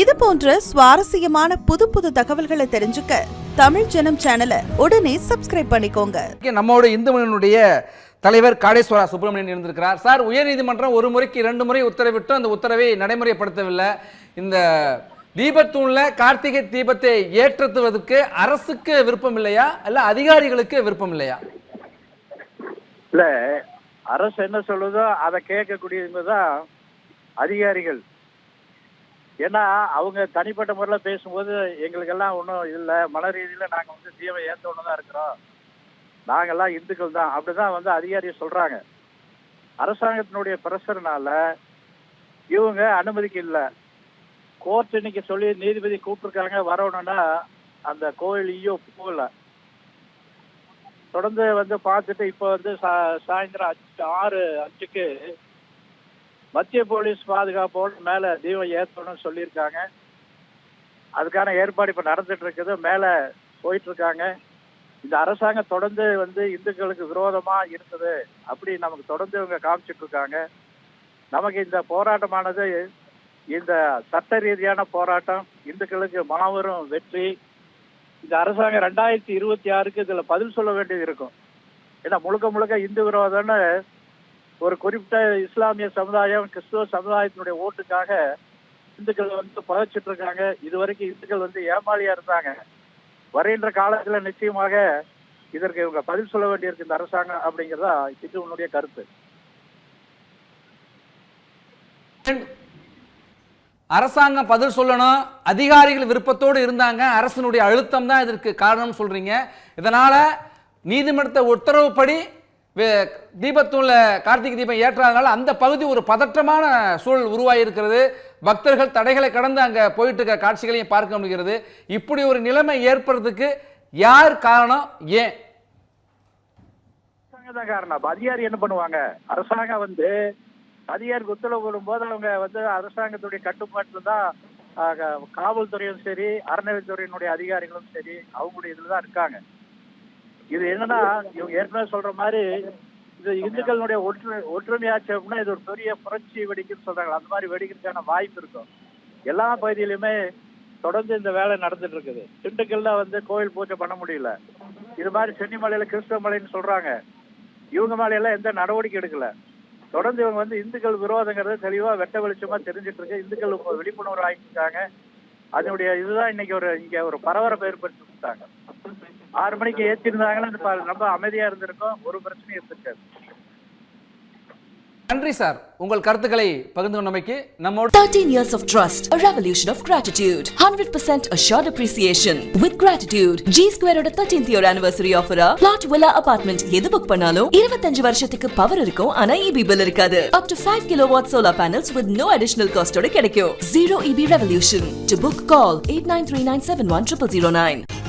இது போன்ற சுவாரஸ்யமான புது புது தகவல்களை தெரிஞ்சுக்க தமிழ் ஜனம் சேனலை உடனே சப்ஸ்கிரைப் பண்ணிக்கோங்க. நம்மோட இந்து மணியினுடைய தலைவர் காடேஸ்வரா சுப்பிரமணியன் இருந்திருக்கிறார். சார் உயர்நீதிமன்றம் ஒரு முறைக்கு இரண்டு முறை உத்தரவிட்டும் அந்த உத்தரவை நடைமுறைப்படுத்தவில்லை. இந்த தீபத்தூண்ல கார்த்திகை தீபத்தை ஏற்றுவதற்கு அரசுக்கு விருப்பம் இல்லையா? இல்ல அதிகாரிகளுக்கு விருப்பம் இல்லையா? இல்ல அரசு என்ன சொல்லுதோ அதை கேட்கக்கூடியவங்க தான் அதிகாரிகள். ஏன்னா அவங்க தனிப்பட்ட முறையில் பேசும்போது எங்களுக்கெல்லாம் ஒன்றும் இல்லை. மன ரீதியில் நாங்கள் வந்து தீவை ஏற்றோன்னு தான் இருக்கிறோம். நாங்கெல்லாம் இந்துக்கள் தான். அப்படிதான் வந்து அதிகாரி சொல்கிறாங்க அரசாங்கத்தினுடைய பிரஷர்னால இவங்க அனுமதிக்கு இல்லை. கோர்ட் இன்னைக்கு சொல்லி நீதிபதி கூப்பிட்டுருக்காங்க. வரணும்னா அந்த கோயில் ஐயோ போகல. தொடர்ந்து வந்து பார்த்துட்டு இப்போ வந்து சா- சாயந்தரம் அஞ்சு ஆறு அஞ்சுக்கு மத்திய போலீஸ் பாதுகாப்போடு மேலே தீபம் ஏற்றணும்னு சொல்லியிருக்காங்க. அதுக்கான ஏற்பாடு இப்போ நடந்துட்டு இருக்குது மேலே போயிட்டு இருக்காங்க இந்த அரசாங்கம் தொடர்ந்து வந்து இந்துக்களுக்கு விரோதமா இருக்குது அப்படி நமக்கு தொடர்ந்து இவங்க காமிச்சிட்டு இருக்காங்க நமக்கு இந்த போராட்டமானது இந்த சட்ட ரீதியான போராட்டம் இந்துக்களுக்கு மாபெரும் வெற்றி. இந்த அரசாங்கம் ரெண்டாயிரத்தி இருபத்தி ஆறுக்கு இதுல பதில் சொல்ல வேண்டியது இருக்கும். ஏன்னா முழுக்க முழுக்க இந்து விரோதம்னு ஒரு குறிப்பிட்ட இஸ்லாமிய சமுதாயம் கிறிஸ்துவ சமுதாயத்தினுடைய ஓட்டுக்காக இந்துக்கள் வந்து புதைச்சிட்டு இருக்காங்க இது வரைக்கும் இந்துக்கள் வந்து ஏமாளியா இருந்தாங்க. வருகின்ற காலத்துல நிச்சயமாக இதற்கு இவங்க பதில் சொல்ல வேண்டியிருக்கு இந்த அரசாங்கம் அப்படிங்கிறதா இது உன்னுடைய கருத்து. அரசாங்கம் பதில் சொல்லணும். அதிகாரிகள் விருப்பத்தோடு இருந்தாங்க. அரசினுடைய அழுத்தம் தான் இதற்கு காரணம் சொல்றீங்க. இதனால நீதிமன்ற உத்தரவுப்படி தீபத்தூண்ல கார்த்திகை தீபம் ஏற்றாதனால அந்த பகுதி ஒரு பதற்றமான சூழல் உருவாகியிருக்கிறது. பக்தர்கள் தடைகளை கடந்து அங்கே போயிட்டு இருக்கிற காட்சிகளையும் பார்க்க முடிகிறது. இப்படி ஒரு நிலைமை ஏற்படுறதுக்கு யார் காரணம்? ஏன்? அரசாங்கம் தான் காரணம். அதிகாரி என்ன பண்ணுவாங்க? அரசாங்கம் வந்து அதிகாரிக்கு உத்தரவு போடும்போது அவங்க வந்து அரசாங்கத்துடைய கட்டுப்பாட்டில் தான் காவல்துறையும் சரி அறநிலைத்துறையினுடைய அதிகாரிகளும் சரி அவங்களுடைய இதுல தான் இருக்காங்க. இது என்னன்னா இவங்க ஏற்கனவே சொல்ற மாதிரி இது இந்துக்களுடைய ஒற்று ஒற்றுமையாச்சு அப்படின்னா இது ஒரு பெரிய புரட்சி வெடிக்குன்னு சொல்றாங்க. அந்த மாதிரி வெடிக்கிறதுக்கான வாய்ப்பு இருக்கும். எல்லா பகுதியிலுமே தொடர்ந்து இந்த வேலை நடந்துட்டு இருக்குது. திண்டுக்கல்ல வந்து கோயில் பூஜை பண்ண முடியல. இது மாதிரி சென்னிமலையில கிறிஸ்தவ மலைன்னு சொல்றாங்க. இவங்க மேலையெல்லாம் எந்த நடவடிக்கை எடுக்கல. தொடர்ந்து இவங்க வந்து இந்துக்கள் விரோதங்கிறது தெளிவா வெட்ட வெளிச்சமா தெரிஞ்சிட்டு இருக்கு. இந்துக்கள் விழிப்புணர்வு விழிப்புணர்வு இருக்காங்க அதனுடைய இதுதான் இன்னைக்கு ஒரு இங்க ஒரு பரபரப்பு ஏற்படுத்திட்டாங்க ஆறு மணிக்கு ஏற்றிருந்தாங்கன்னா ரொம்ப அமைதியா இருந்திருக்கும் ஒரு பிரச்சனையும் இருந்திருக்காது நன்றி சார் உங்கள் கருத்துக்களை பகிர்ந்து கொண்டமைக்கு நம்மோடு 13 years of trust, a revolution of gratitude, 100% assured appreciation. With gratitude, G Square ஓட 13th year anniversary offer plot villa apartment எது புக் பண்ணாலும் 25 வருஷத்துக்கு பவர் இருக்கும் ஆனா EB bill இருக்காது. Up to 5 kilowatt solar panels with no additional cost ஓட கிடைக்கும். Zero EB revolution. To book, call 8939710009.